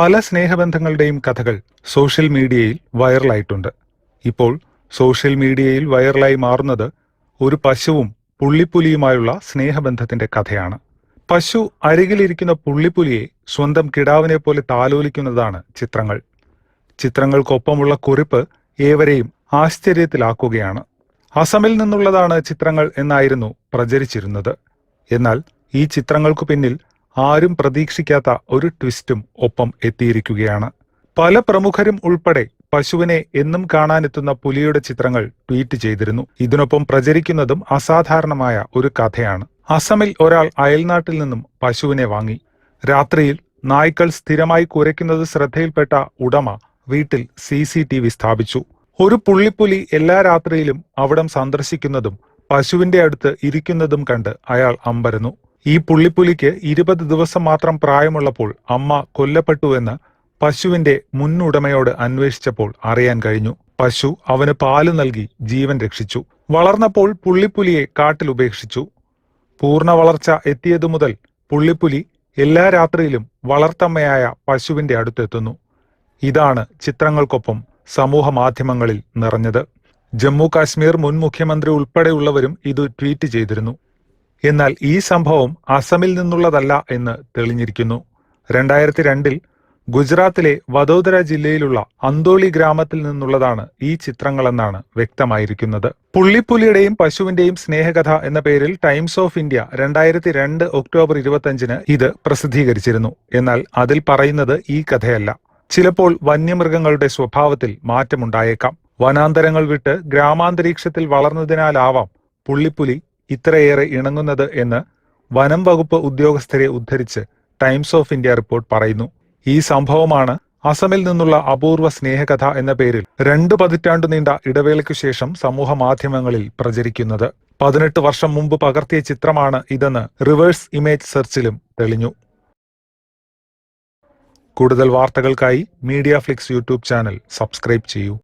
പല സ്നേഹബന്ധങ്ങളുടെയും കഥകൾ സോഷ്യൽ മീഡിയയിൽ വൈറലായിട്ടുണ്ട്. ഇപ്പോൾ സോഷ്യൽ മീഡിയയിൽ വൈറലായി മാറുന്നത് ഒരു പശുവും പുള്ളിപ്പുലിയുമായുള്ള സ്നേഹബന്ധത്തിന്റെ കഥയാണ്. പശു അരികിലിരിക്കുന്ന പുള്ളിപ്പുലിയെ സ്വന്തം കിടാവിനെ പോലെ താലോലിക്കുന്നതാണ് ചിത്രങ്ങൾ. ചിത്രങ്ങൾക്കൊപ്പമുള്ള കുറിപ്പ് ഏവരെയും ആശ്ചര്യത്തിലാക്കുകയാണ്. അസമിൽ നിന്നുള്ളതാണ് ചിത്രങ്ങൾ എന്നായിരുന്നു പ്രചരിച്ചിരുന്നത്. എന്നാൽ ഈ ചിത്രങ്ങൾക്കു പിന്നിൽ ആരും പ്രതീക്ഷിക്കാത്ത ഒരു ട്വിസ്റ്റും ഒപ്പം എത്തിയിരിക്കുകയാണ്. പല പ്രമുഖരും ഉൾപ്പെടെ പശുവിനെ എന്നും കാണാനെത്തുന്ന പുലിയുടെ ചിത്രങ്ങൾ ട്വീറ്റ് ചെയ്തിരുന്നു. ഇതിനൊപ്പം പ്രചരിക്കുന്നതും അസാധാരണമായ ഒരു കഥയാണ്. അസമിൽ ഒരാൾ അയൽനാട്ടിൽ നിന്നും പശുവിനെ വാങ്ങി. രാത്രിയിൽ നായ്ക്കൾ സ്ഥിരമായി കുരയ്ക്കുന്നത് ശ്രദ്ധയിൽപ്പെട്ട ഉടമ വീട്ടിൽ സി സി ടി വി സ്ഥാപിച്ചു. ഒരു പുള്ളിപ്പുലി എല്ലാ രാത്രിയിലും അവിടം സന്ദർശിക്കുന്നതും പശുവിന്റെ അടുത്ത് ഇരിക്കുന്നതും കണ്ട് അയാൾ അമ്പരന്നു. ഈ പുള്ളിപ്പുലിക്ക് ഇരുപത് ദിവസം മാത്രം പ്രായമുള്ളപ്പോൾ അമ്മ കൊല്ലപ്പെട്ടുവെന്ന് പശുവിന്റെ മുന്നുടമയോട് അന്വേഷിച്ചപ്പോൾ അറിയാൻ കഴിഞ്ഞു. പശു അവന് പാൽ നൽകി ജീവൻ രക്ഷിച്ചു. വളർന്നപ്പോൾ പുള്ളിപ്പുലിയെ കാട്ടിൽ ഉപേക്ഷിച്ചു. പൂർണ വളർച്ച എത്തിയതു മുതൽ പുള്ളിപ്പുലി എല്ലാ രാത്രിയിലും വളർത്തമ്മയായ പശുവിന്റെ അടുത്തെത്തുന്നു. ഇതാണ് ചിത്രങ്ങൾക്കൊപ്പം സമൂഹ മാധ്യമങ്ങളിൽ നിറഞ്ഞത്. ജമ്മു കാശ്മീർ മുൻ മുഖ്യമന്ത്രി ഉൾപ്പെടെയുള്ളവരും ഇത് ട്വീറ്റ് ചെയ്തിരുന്നു. എന്നാൽ ഈ സംഭവം അസമിൽ നിന്നുള്ളതല്ല എന്ന് തെളിഞ്ഞിരിക്കുന്നു. രണ്ടായിരത്തി രണ്ടിൽ ഗുജറാത്തിലെ വദോദര ജില്ലയിലുള്ള അന്തോളി ഗ്രാമത്തിൽ നിന്നുള്ളതാണ് ഈ ചിത്രങ്ങളെന്നാണ് വ്യക്തമായിരിക്കുന്നത്. പുള്ളിപ്പുലിയുടെയും പശുവിന്റെയും സ്നേഹകഥ എന്ന പേരിൽ ടൈംസ് ഓഫ് ഇന്ത്യ രണ്ടായിരത്തി രണ്ട് ഒക്ടോബർ ഇരുപത്തഞ്ചിന് ഇത് പ്രസിദ്ധീകരിച്ചിരുന്നു. എന്നാൽ അതിൽ പറയുന്നത് ഈ കഥയല്ല. ചിലപ്പോൾ വന്യമൃഗങ്ങളുടെ സ്വഭാവത്തിൽ മാറ്റമുണ്ടായേക്കാം. വനാന്തരങ്ങൾ വിട്ട് ഗ്രാമാന്തരീക്ഷത്തിൽ വളർന്നതിനാലാവാം പുള്ളിപ്പുലി ഇത്രയേറെ ഇണങ്ങുന്നത് എന്ന് വനം വകുപ്പ് ഉദ്യോഗസ്ഥരെ ഉദ്ധരിച്ച് ടൈംസ് ഓഫ് ഇന്ത്യ റിപ്പോർട്ട് പറയുന്നു. ഈ സംഭവമാണ് അസമിൽ നിന്നുള്ള അപൂർവ സ്നേഹകഥ എന്ന പേരിൽ രണ്ടു പതിറ്റാണ്ടു നീണ്ട ഇടവേളയ്ക്കു ശേഷം സമൂഹ മാധ്യമങ്ങളിൽ പ്രചരിക്കുന്നത്. പതിനെട്ട് വർഷം മുമ്പ് പകർത്തിയ ചിത്രമാണ് ഇതെന്ന് റിവേഴ്സ് ഇമേജ് സെർച്ചിലും തെളിഞ്ഞു. കൂടുതൽ വാർത്തകൾക്കായി Media Flix YouTube channel subscribe ചെയ്യൂ.